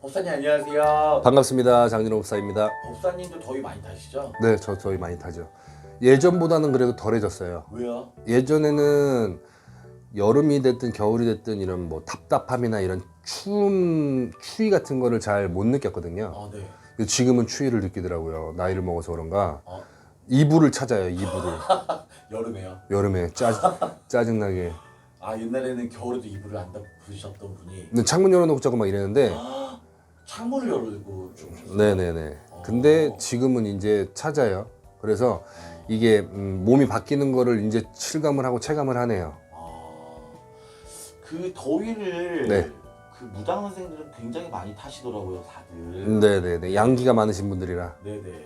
법사님 안녕하세요. 반갑습니다. 장진호 목사입니다. 법사님도 더위 많이 타시죠? 네, 저 저희 많이 타죠. 예전보다는 그래도 덜해졌어요. 왜요? 예전에는 여름이 됐든 겨울이 됐든 이런 뭐 답답함이나 이런 추움, 추위 같은 거를 잘 못 느꼈거든요. 아 네. 근데 지금은 추위를 느끼더라고요. 나이를 먹어서 그런가. 어. 이불을 찾아요, 이불을. 여름에요. 여름에 짜, 짜증나게. 아 옛날에는 겨울에도 이불을 안 덮으셨던 분이 근데 창문 열어놓고 자고 막 이랬는데, 창문을 열고 주무셨어요. 네네네. 근데 지금은 이제 찾아요. 그래서 이게 음, 몸이 바뀌는 거를 이제 실감을 하고 체감을 하네요. 아, 그 더위를 네. 그 무당 선생들은 굉장히 많이 타시더라고요, 다들. 네네네. 양기가 많으신 분들이라. 네네.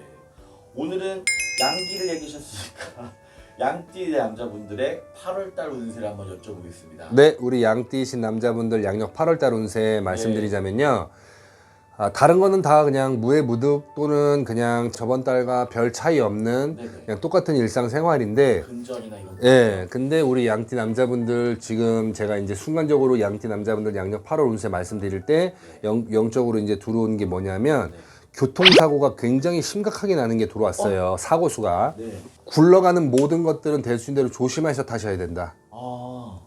오늘은 양띠를 얘기하셨으니까 양띠 남자분들의 8월달 운세를 한번 여쭤보겠습니다. 네, 우리 양띠신 남자분들 양력 8월달 운세 말씀드리자면요. 아, 다른 거는 다 그냥 무해무득 또는 그냥 저번 달과 별 차이 없는 네네. 그냥 똑같은 일상 생활인데 근전이나 이런. 예, 근데 우리 양띠 남자분들 지금 제가 이제 순간적으로 양띠 남자분들 양력 8월 운세 말씀드릴 때 영, 영적으로 이제 들어오는 게 뭐냐면 네. 교통사고가 굉장히 심각하게 나는 게 들어왔어요. 사고 수가. 네. 굴러가는 모든 것들은 될수 있는 대로 조심해서 타셔야 된다. 아.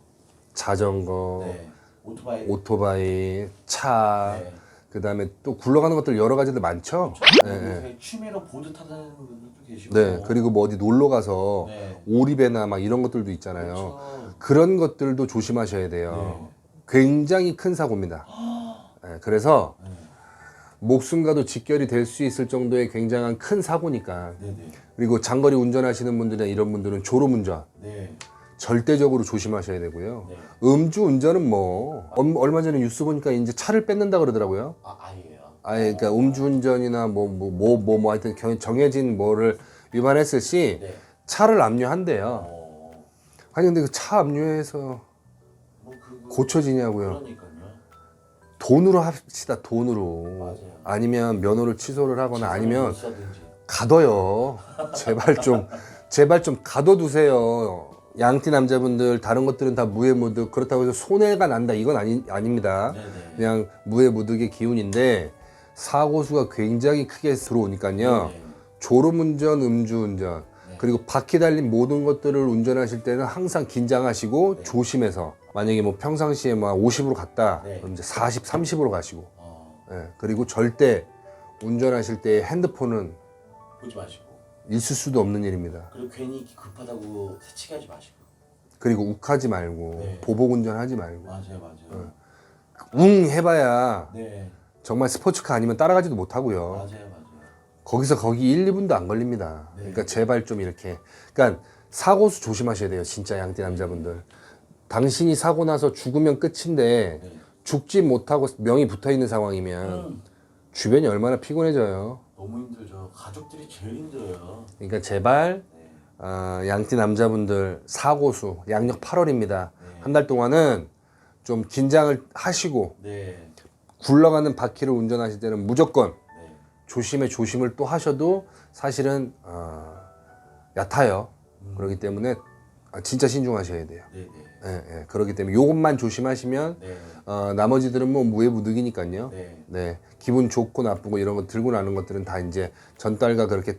자전거, 네. 오토바이. 오토바이, 차, 네. 그 다음에 또 굴러가는 것들 여러 가지들 많죠. 네, 네. 취미로 보드 타는 분들도 계시고. 네, 그리고 뭐 어디 놀러 가서 네. 오리배나 막 이런 것들도 있잖아요. 그렇죠. 그런 것들도 조심하셔야 돼요. 굉장히 큰 사고입니다. 네, 그래서 네. 목숨과도 직결이 될 수 있을 정도의 굉장한 큰 사고니까. 네 네. 그리고 장거리 운전하시는 분들이나 이런 분들은 졸음 운전 네. 절대적으로 조심하셔야 되고요. 네. 음주 운전은 뭐 얼- 얼마 전에 뉴스 보니까 이제 차를 뺏는다 그러더라고요. 아 아예요. 아예 그러니까 음주운전이나 뭐 뭐 뭐 뭐 뭐 하여튼 경- 정해진 뭐를 위반했을 시 네. 차를 압류한대요. 어. 아니 근데 그 차 압류해서 뭐 그거. 고쳐지냐고요. 그러니까요. 돈으로 합시다 돈으로. 맞아요. 아니면 면허를 취소를 하거나 아니면. 가둬요. 제발 좀 제발 좀 가둬두세요. 양띠 남자분들 다른 것들은 다 무해 무득 그렇다고 해서 손해가 난다 이건 아니 아닙니다. 네네. 그냥 무해 무득의 기운인데 사고 수가 굉장히 크게 들어오니까요. 네. 졸음운전, 음주운전 그리고 바퀴 달린 모든 것들을 운전하실 때는 항상 긴장하시고 조심해서 만약에 뭐 평상시에 막 50으로 갔다 네. 그럼 이제 40, 30으로 가시고 어. 예, 그리고 절대 운전하실 때 핸드폰은 보지 마시고. 있을 수도 없는 일입니다. 그리고 괜히 급하다고 새치기 하지 마시고. 그리고 욱하지 말고 네. 보복 운전하지 말고 맞아요, 맞아요. 웅 해봐야 네. 정말 스포츠카 아니면 따라가지도 못하고요. 맞아요, 맞아요. 거기서 거기 1, 2분도 안 걸립니다. 네. 그러니까 제발 좀 이렇게. 그러니까 사고수 조심하셔야 돼요. 진짜 양띠 남자분들. 당신이 사고 나서 죽으면 끝인데 네. 죽지 못하고 명이 붙어 있는 상황이면 음, 주변이 얼마나 피곤해져요. 너무 힘들죠. 가족들이 제일 힘들어요. 그러니까 제발 네. 아, 양띠 남자분들 사고수 양력 8월입니다. 네. 한 달 동안은 좀 긴장을 하시고 네. 굴러가는 바퀴를 운전하실 때는 무조건 네. 조심에 조심을 또 하셔도 사실은 어, 얕아요. 그렇기 때문에 아, 진짜 신중하셔야 돼요. 네, 네. 예, 예. 그렇기 때문에 요것만 조심하시면 네. 어, 나머지들은 뭐 무해무득이니까요. 네. 네, 기분 좋고 나쁘고 이런 거 들고 나는 것들은 다 이제 전달과 그렇게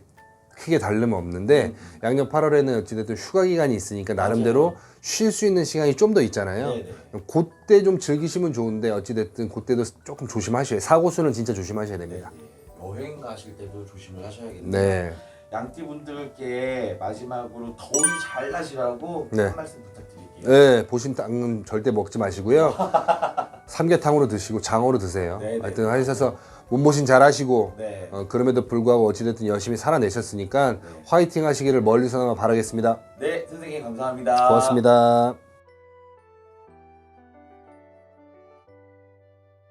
크게 다름은 없는데 양력 8월에는 어찌됐든 휴가 기간이 있으니까 나름대로 쉴 수 있는 시간이 좀 더 있잖아요. 네, 네. 그때 좀 즐기시면 좋은데 어찌됐든 그때도 조금 조심하셔야 사고 수는 진짜 조심하셔야 됩니다. 네. 여행 가실 때도 조심을 하셔야겠네요. 네. 양띠 분들께 마지막으로 더위 잘 나시라고 네. 한 말씀 부탁드릴게요. 네, 보신 땅은 절대 먹지 마시고요. 삼계탕으로 드시고 장어로 드세요. 네, 네. 하여튼 하셔서 몸보신 잘 하시고 네. 어, 그럼에도 불구하고 어찌됐든 열심히 살아내셨으니까 화이팅 하시기를 멀리서나마 바라겠습니다. 네, 선생님 감사합니다. 고맙습니다.